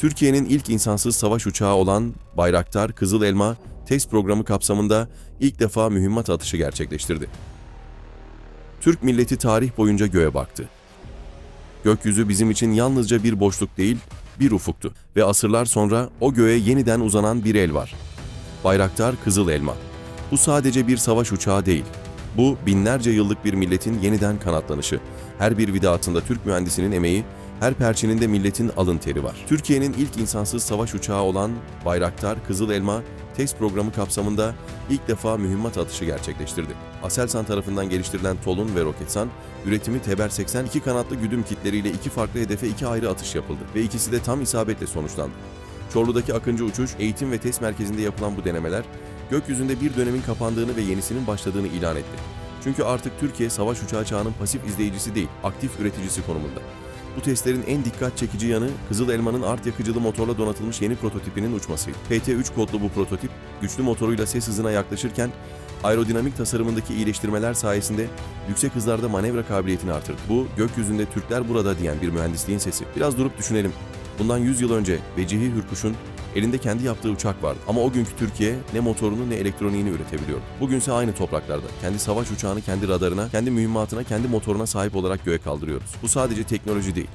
Türkiye'nin ilk insansız savaş uçağı olan Bayraktar Kızıl Elma test programı kapsamında ilk defa mühimmat atışı gerçekleştirdi. Türk milleti tarih boyunca göğe baktı. Gökyüzü bizim için yalnızca bir boşluk değil, bir ufuktu ve asırlar sonra o göğe yeniden uzanan bir el var. Bayraktar Kızıl Elma. Bu sadece bir savaş uçağı değil. Bu binlerce yıllık bir milletin yeniden kanatlanışı. Her bir vida altında Türk mühendisinin emeği, her perçininde milletin alın teri var. Türkiye'nin ilk insansız savaş uçağı olan Bayraktar Kızıl Elma test programı kapsamında ilk defa mühimmat atışı gerçekleştirdi. Aselsan tarafından geliştirilen Tolun ve Roketsan, üretimi Teber 80 iki kanatlı güdüm kitleriyle iki farklı hedefe iki ayrı atış yapıldı ve ikisi de tam isabetle sonuçlandı. Çorlu'daki Akıncı Uçuş, Eğitim ve Test Merkezi'nde yapılan bu denemeler, gökyüzünde bir dönemin kapandığını ve yenisinin başladığını ilan etti. Çünkü artık Türkiye savaş uçağı çağının pasif izleyicisi değil, aktif üreticisi konumunda. Bu testlerin en dikkat çekici yanı Kızıl Elma'nın art yakıcılı motorla donatılmış yeni prototipinin uçmasıydı. PT-3 kodlu bu prototip, güçlü motoruyla ses hızına yaklaşırken aerodinamik tasarımındaki iyileştirmeler sayesinde yüksek hızlarda manevra kabiliyetini artırdı. Bu, gökyüzünde Türkler burada diyen bir mühendisliğin sesi. Biraz durup düşünelim. Bundan 100 yıl önce Vecihi Hürkuş'un elinde kendi yaptığı uçak vardı. Ama o günkü Türkiye ne motorunu ne elektroniğini üretebiliyordu. Bugünse aynı topraklarda. Kendi savaş uçağını kendi radarına, kendi mühimmatına, kendi motoruna sahip olarak göğe kaldırıyoruz. Bu sadece teknoloji değil.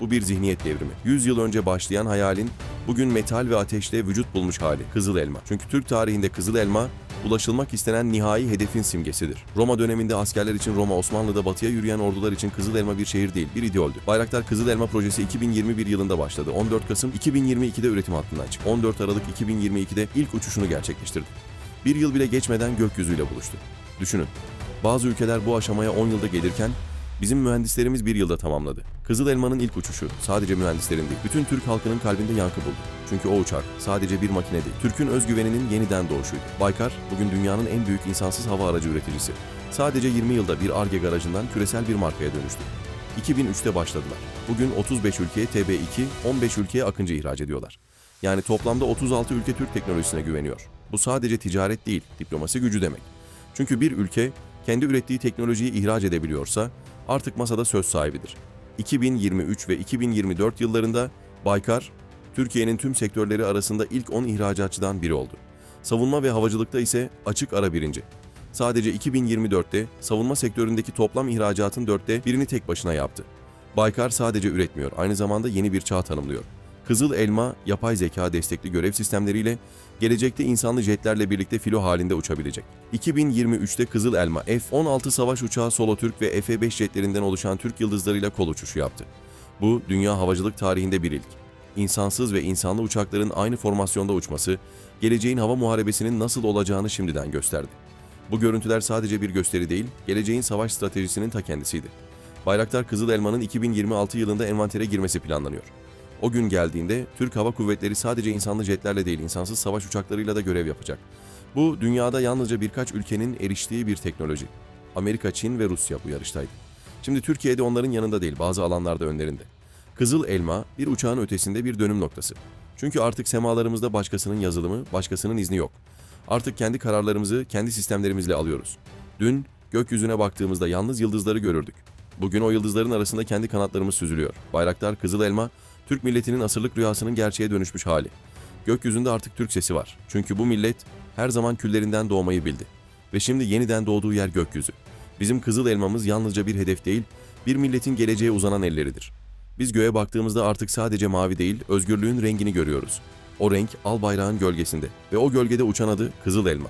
Bu bir zihniyet devrimi. 100 yıl önce başlayan hayalin bugün metal ve ateşte vücut bulmuş hali. Kızıl elma. Çünkü Türk tarihinde kızıl elma ulaşılmak istenen nihai hedefin simgesidir. Roma döneminde askerler için Roma, Osmanlı'da batıya yürüyen ordular için Kızıl Elma bir şehir değil, bir ideoldü. Bayraktar Kızıl Elma projesi 2021 yılında başladı. 14 Kasım 2022'de üretim hattından çıktı. 14 Aralık 2022'de ilk uçuşunu gerçekleştirdi. Bir yıl bile geçmeden gökyüzüyle buluştu. Düşünün, bazı ülkeler bu aşamaya 10 yılda gelirken Bizim mühendislerimiz bir yılda tamamladı. Kızıl Elma'nın ilk uçuşu sadece mühendislerin değil, bütün Türk halkının kalbinde yankı buldu. Çünkü o uçak sadece bir makine değil, Türk'ün özgüveninin yeniden doğuşuydu. Baykar, bugün dünyanın en büyük insansız hava aracı üreticisi. Sadece 20 yılda bir ARGE garajından küresel bir markaya dönüştü. 2003'te başladılar. Bugün 35 ülkeye TB2, 15 ülkeye Akıncı ihraç ediyorlar. Yani toplamda 36 ülke Türk teknolojisine güveniyor. Bu sadece ticaret değil, diplomasi gücü demek. Çünkü bir ülke kendi ürettiği teknolojiyi ihraç edebiliyorsa artık masada söz sahibidir. 2023 ve 2024 yıllarında Baykar, Türkiye'nin tüm sektörleri arasında ilk 10 ihracatçıdan biri oldu. Savunma ve havacılıkta ise açık ara birinci. Sadece 2024'te savunma sektöründeki toplam ihracatın dörtte birini tek başına yaptı. Baykar sadece üretmiyor, aynı zamanda yeni bir çağ tanımlıyor. Kızıl Elma, yapay zeka destekli görev sistemleriyle gelecekte insanlı jetlerle birlikte filo halinde uçabilecek. 2023'te Kızıl Elma F-16 savaş uçağı Solotürk ve F-5 jetlerinden oluşan Türk yıldızlarıyla kol uçuşu yaptı. Bu dünya havacılık tarihinde bir ilk. İnsansız ve insanlı uçakların aynı formasyonda uçması, geleceğin hava muharebesinin nasıl olacağını şimdiden gösterdi. Bu görüntüler sadece bir gösteri değil, geleceğin savaş stratejisinin ta kendisiydi. Bayraktar Kızıl Elma'nın 2026 yılında envantere girmesi planlanıyor. O gün geldiğinde Türk Hava Kuvvetleri sadece insanlı jetlerle değil insansız savaş uçaklarıyla da görev yapacak. Bu dünyada yalnızca birkaç ülkenin eriştiği bir teknoloji. Amerika, Çin ve Rusya bu yarıştaydı. Şimdi Türkiye'de onların yanında değil bazı alanlarda önlerinde. Kızıl Elma bir uçağın ötesinde bir dönüm noktası. Çünkü artık semalarımızda başkasının yazılımı, başkasının izni yok. Artık kendi kararlarımızı kendi sistemlerimizle alıyoruz. Dün gökyüzüne baktığımızda yalnız yıldızları görürdük. Bugün o yıldızların arasında kendi kanatlarımız süzülüyor. Bayraktar Kızıl Elma Türk milletinin asırlık rüyasının gerçeğe dönüşmüş hali. Gökyüzünde artık Türk sesi var. Çünkü bu millet her zaman küllerinden doğmayı bildi. Ve şimdi yeniden doğduğu yer gökyüzü. Bizim kızıl elmamız yalnızca bir hedef değil, bir milletin geleceğe uzanan elleridir. Biz göğe baktığımızda artık sadece mavi değil, özgürlüğün rengini görüyoruz. O renk al bayrağın gölgesinde ve o gölgede uçan adı Kızıl Elma.